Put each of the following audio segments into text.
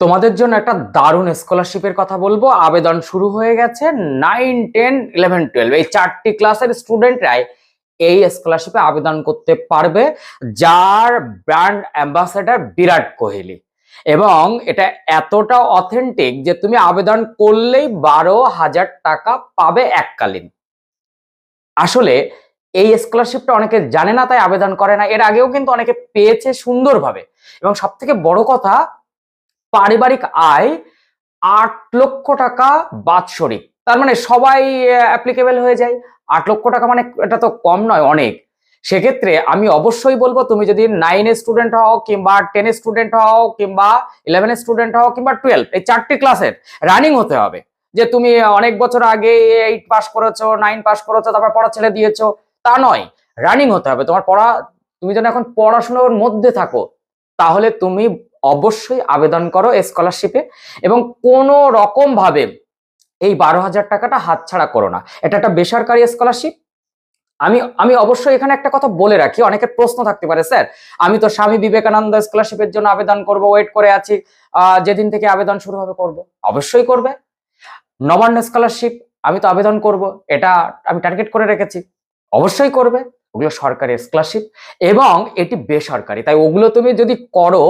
তোমাদের জন্য একটা দারুণ স্কলারশিপের কথা বলব। আবেদন শুরু হয়ে গেছে নাইন টেন ইলেভেন টুয়েলভ এই চারটি ক্লাসের স্টুডেন্টরাই এই স্কলারশিপে আবেদন করতে পারবে, যার ব্র্যান্ড অ্যাম্বাসেডার বিরাট কোহলি। এবং এটা এতটা অথেন্টিক যে তুমি আবেদন করলেই বারো হাজার টাকা পাবে এককালীন। আসলে এই স্কলারশিপটা অনেকে জানে না, তাই আবেদন করে না। এর আগেও কিন্তু অনেকে পেয়েছে সুন্দরভাবে। এবং সব থেকে বড় কথা পারিবারিক আয় আট লক্ষ টাকা বাৎসরিক। তার মানে সবাই অ্যাপ্লিকেবল হয়ে যায়। আট লক্ষ টাকা মানে এটা তো কম নয়, অনেক। সেক্ষেত্রে আমি অবশ্যই বলব, তুমি যদি নাইনের স্টুডেন্ট হও কিংবা টেনের স্টুডেন্ট হও কিংবা ইলেভেনের স্টুডেন্ট হও কিংবা টুয়েলভ এই চারটি ক্লাসের রানিং হতে হবে। যে তুমি অনেক বছর আগে এইট পাস করেছ নাইন পাস করেছ, তারপর পড়া ছেড়ে দিয়েছ, তা নয়। রানিং হতে হবে। তোমার পড়া, তুমি যেন এখন পড়াশোনার মধ্যে থাকো, তাহলে তুমি অবশ্যই আবেদন করো স্কলারশিপে এবং কোনো রকম ভাবে এই বারো হাজার টাকাটা হাতছাড়া করো না। এটা একটা বেসরকারি স্কলারশিপ আমি আমি অবশ্যই এখানে একটা কথা বলে রাখি, অনেকের প্রশ্ন থাকতে পারে, স্যার, আমি তো স্বামী বিবেকানন্দ স্কলারশিপের জন্য আবেদন করব ওয়েট করে আছি যেদিন থেকে আবেদন শুরু হবে করব। অবশ্যই করবে। নবান্ন স্কলারশিপ আমি তো আবেদন করব, এটা আমি টার্গেট করে রেখেছি। অবশ্যই করবে। ওগুলো সরকারি স্কলারশিপ এবং এটি বেসরকারি। তাই ওগুলো তুমি যদি করো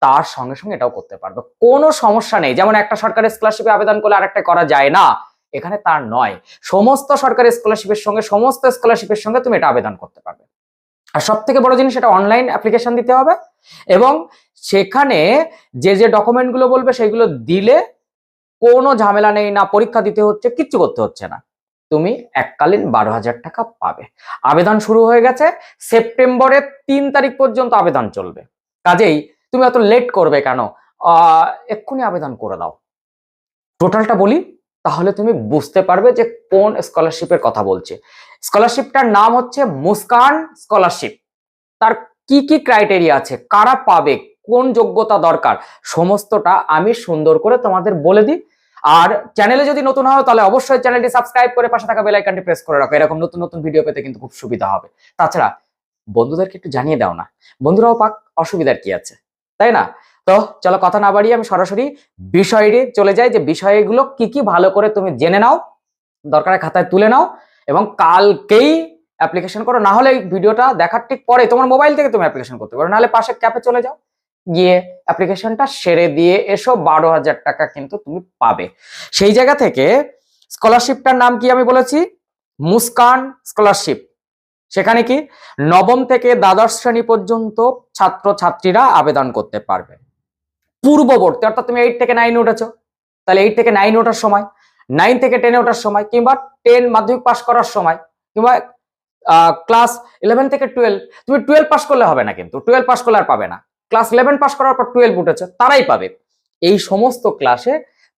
তার সঙ্গে সঙ্গে এটাও করতে পারবে। কোনো সমস্যা নেই। যেমন একটা সরকারি স্কলারশিপে আবেদন করলে আরেকটা করা যায় না। এখানে তার নয়। সমস্ত সরকারি স্কলারশিপের সঙ্গে, সমস্ত স্কলারশিপের সঙ্গে তুমি এটা আবেদন করতে পারবে। আর সব থেকে বড় জিনিস এটা অনলাইন অ্যাপ্লিকেশন দিতে হবে এবং সেখানে যে যে ডকুমেন্টগুলো বলবে সেগুলো দিলে কোনো ঝামেলা নেই না, পরীক্ষা দিতে হচ্ছে, কিচ্ছু করতে হচ্ছে না। তুমি এককালীন বারো হাজার টাকা পাবে। আবেদন শুরু হয়ে গেছে। সেপ্টেম্বরের তিন তারিখ পর্যন্ত আবেদন চলবে। কাজেই তুমি অত লেট করবে কেন? এক্ষুনি আবেদন করে দাও। টোটালটা বলি, তাহলে তুমি বুঝতে পারবে যে কোন স্কলারশিপের কথা বলছে। স্কলারশিপটার নাম হচ্ছে মুস্কান স্কলারশিপ তার কি কি ক্রাইটেরিয়া আছে? কারা পাবে? কোন যোগ্যতা দরকার? সমস্তটা আমি সুন্দর করে তোমাদের বলে দিই। আর চ্যানেলে যদি নতুন হয় তাহলে অবশ্যই চ্যানেলটি সাবস্ক্রাইব করে পাশে থাকা বেল আইকনটি প্রেস করে রাখো। এরকম নতুন নতুন ভিডিও পেতে কিন্তু খুব সুবিধা হবে। তাছাড়া বন্ধুদেরকে একটু জানিয়ে দাও না। বন্ধুরাও পাক, অসুবিধার কি আছে? তাই না? তো চলো কথা না বাড়িয়ে আমি সরাসরি বিষয়ে চলে যাই যে বিষয়গুলো কি কি ভালো করে তুমি জেনে নাও দরকারের খাতায় তুলে নাও এবং কালকেই অ্যাপ্লিকেশন করো। না হলে ভিডিওটা দেখার ঠিক পরে তোমার মোবাইল থেকে তুমি অ্যাপ্লিকেশন করতে পারো। নাহলে পাশে ক্যাপে চলে যাও। গিয়ে অ্যাপ্লিকেশনটা সেরে দিয়ে এসো, বারো হাজার টাকা কিন্তু তুমি পাবে। সেই জায়গা থেকে স্কলারশিপটার নাম কি আমি বলেছি? মুস্কান স্কলারশিপ সেখানে কি নবম থেকে দ্বাদশ শ্রেণি পর্যন্ত ছাত্র ছাত্রীরা আবেদন করতে পারবে। পূর্ববর্তী, অর্থাৎ তুমি এইট থেকে নাইন উঠেছো, তাহলে এইট থেকে নাইন ওঠার সময় নাইন থেকে টেনে ওঠার সময়, কিংবা টেন মাধ্যমিক পাস করার সময়, কিংবা ক্লাস ইলেভেন থেকে টুয়েলভ তুমি টুয়েলভ পাস করলে হবে না কিন্তু টুয়েলভ পাস করলে আর পাবে না। ক্লাস ইলেভেন পাস করার পর টুয়েলভ উঠেছে, তারাই পাবে। এই সমস্ত ক্লাসে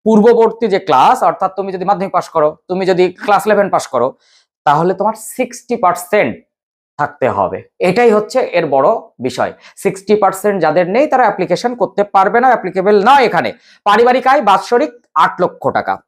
পূর্ববর্তী যে ক্লাস অর্থাৎ তুমি যদি মাধ্যমিক পাস করো, তুমি যদি ক্লাস ইলেভেন পাস করো তাহলে তোমার সিক্সটি পার্সেন্ট থাকতে হবে। এটাই হচ্ছে এর বড় বিষয়। সিক্সটি পার্সেন্ট যাদের নেই, তারা অ্যাপ্লিকেশন করতে পারবে না অ্যাপ্লিকেবল না এখানে। পারিবারিক আয় বাৎসরিক আট লক্ষ টাকা।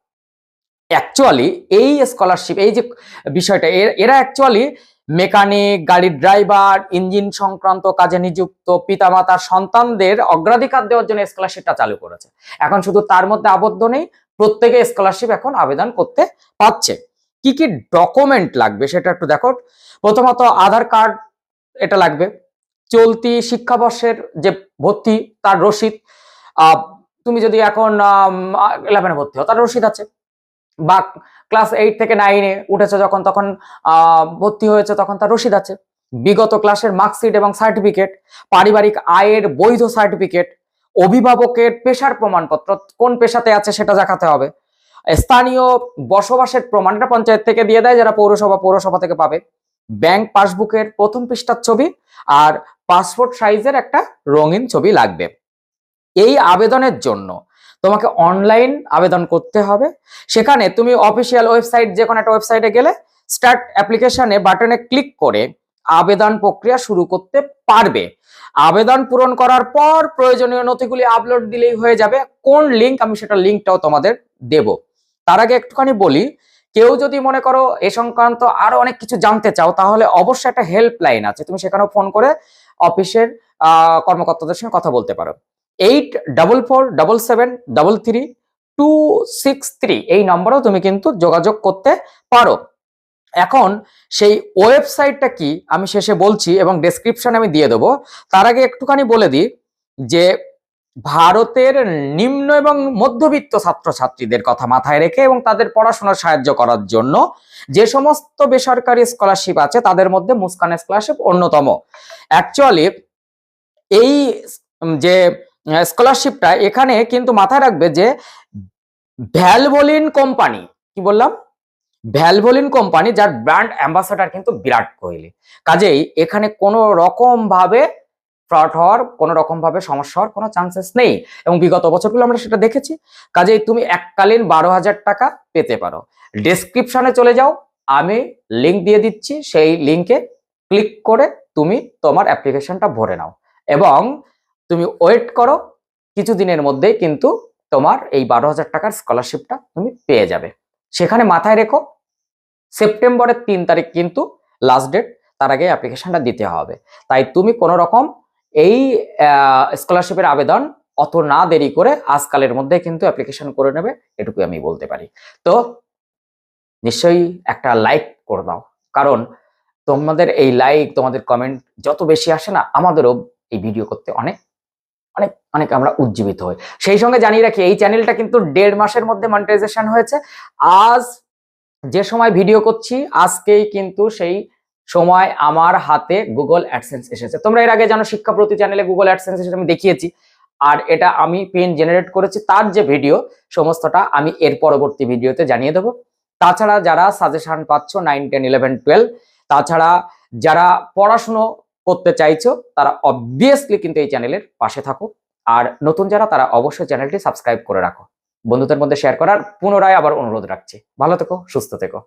অ্যাকচুয়ালি এই স্কলারশিপ এই যে বিষয়টা, এর- এরা অ্যাকচুয়ালি মেকানিক গাড়ির ড্রাইভার ইঞ্জিন সংক্রান্ত কাজে নিযুক্ত পিতামাতার সন্তানদের অগ্রাধিকার দেওয়ার জন্য স্কলারশিপটা চালু করেছে। এখন শুধু তার মধ্যে আবদ্ধ নেই, প্রত্যেকে স্কলারশিপ এখন আবেদন করতে পারছে। কি কি ডকুমেন্ট লাগবে সেটা একটু দেখো। প্রথমত আধার কার্ড এটা লাগবে। চলতি শিক্ষাবর্ষের যে ভর্তি, তার রসিদ। তুমি যদি এখন ইলেভেনে ভর্তি হও, তার রসিদ আছে। বা ক্লাস এইট থেকে নাইনে উঠেছে যখন, তখন ভর্তি হয়েছে, তখন তার রসিদ আছে। বিগত ক্লাসের মার্কশিট এবং সার্টিফিকেট পারিবারিক আয়ের বৈধ সার্টিফিকেট অভিভাবকের পেশার প্রমাণপত্র, কোন পেশাতে আছে সেটা দেখাতে হবে। স্থানীয় বসবাসের প্রমাণ এটা পঞ্চায়েত থেকে দিয়ে দেয়, যারা পৌরসভা পৌরসভা থেকে পাবে। ব্যাংক পাসবুকের প্রথম পৃষ্ঠার ছবি আর পাসপোর্ট সাইজের একটা রঙিন ছবি লাগবে। এই আবেদনের জন্য তোমাকে অনলাইন আবেদন করতে হবে। সেখানে তুমি অফিসিয়াল ওয়েবসাইট যে কোনো একটা ওয়েবসাইটে গেলে স্টার্ট অ্যাপ্লিকেশনে বাটনে ক্লিক করে আবেদন প্রক্রিয়া শুরু করতে পারবে। আবেদন পূরণ করার পর প্রয়োজনীয় নথিগুলি আপলোড দিলেই হয়ে যাবে। কোন লিংক আমি সেটা লিংকটাও তোমাদের দেব। তার আগে একটুখানি বলি, কেউ যদি মনে করো এ সংক্রান্ত আরও অনেক কিছু জানতে চাও, তাহলে অবশ্যই একটা হেল্পলাইন আছে। তুমি সেখানেও ফোন করে অফিসের কর্মকর্তাদের সঙ্গে কথা বলতে পারো। Eight double four double seven double three two six three এই নম্বরেও তুমি কিন্তু যোগাযোগ করতে পারো। এখন সেই ওয়েবসাইটটা কি আমি শেষে বলছি এবং ডেসক্রিপশন আমি দিয়ে দেবো। তার আগে একটুখানি বলে দিই যে ভারতের নিম্ন এবং মধ্যবিত্ত ছাত্রছাত্রীদের কথা মাথায় রেখে এবং তাদের পড়াশোনার সাহায্য করার জন্য যে সমস্ত বেসরকারি স্কলারশিপ আছে, তাদের মধ্যে মুস্কান স্কলারশিপ অন্যতম। অ্যাকচুয়ালি এই যে স্কলারশিপটা এখানে কিন্তু মাথায় রাখবে যে ভ্যালভলিন কোম্পানি, কি বললাম? ভ্যালভলিন কোম্পানি যার ব্র্যান্ড অ্যাম্বাসাডার কিন্তু বিরাট কোহলি। কাজেই এখানে কোনো রকম ভাবে ফ্রড হওয়ার কোনো রকম ভাবে সমস্যা হওয়ার কোনো চান্সেস নেই। এবং বিগত বছরগুলো আমরা সেটা দেখেছি। কাজেই তুমি এককালীন বারো হাজার টাকা পেতে পারো। ডেসক্রিপশনে চলে যাও। আমি লিংক দিয়ে দিচ্ছি। সেই লিঙ্কে ক্লিক করে তুমি তোমার অ্যাপ্লিকেশনটা ভরে নাও। এবং তুমি ওয়েট করো। কিছুদিনের মধ্যেই কিন্তু তোমার এই বারো হাজার টাকার স্কলারশিপটা তুমি পেয়ে যাবে। সেখানে মাথায় রেখো, সেপ্টেম্বরের তিন তারিখ কিন্তু লাস্ট ডেট তার আগে অ্যাপ্লিকেশনটা দিতে হবে। তাই তুমি কোনো রকম এই স্কলারশিপের আবেদন অত না দেরি করে আজকালের মধ্যে কিন্তু অ্যাপ্লিকেশন করে নেবে এটুকু আমি বলতে পারি। তো নিশ্চয়ই একটা লাইক করে দাও কারণ তোমাদের এই লাইক তোমাদের কমেন্ট যত বেশি আসে না, আমাদেরও এই ভিডিও করতে অনেক অনেক অনেক আমরা উজ্জীবিত হই। সেই সঙ্গে জানিয়ে রাখি, এই চ্যানেলটা কিন্তু দেড় মাসের মধ্যে মনিটাইজেশন হয়েছে। আজ যে সময় ভিডিও করছি, আজকেই কিন্তু সেই সময় আমার হাতে গুগল অ্যাডসেন্স এসেছে। তোমরা এর আগে জানো শিক্ষাপ্রতি চ্যানেলে গুগল অ্যাডসেন্স এসেছে, আমি দেখিয়েছি। আর এটা আমি পেন জেনারেট করেছি, তার যে ভিডিও সমস্তটা আমি এর পরবর্তী ভিডিওতে জানিয়ে দেবো। তাছাড়া যারা সাজেশন পাচ্ছ নাইন টেন ইলেভেন টুয়েলভ তাছাড়া যারা পড়াশুনো করতে চাইছো, তারা অবভিয়াসলি কিন্তু এই চ্যানেলের পাশে থাকো। আর নতুন যারা, তারা অবশ্যই চ্যানেলটি সাবস্ক্রাইব করে রাখো। বন্ধুদের মধ্যে শেয়ার করার পুনরায় আবার অনুরোধ রাখছি। ভালো থেকো, সুস্থ থেকো।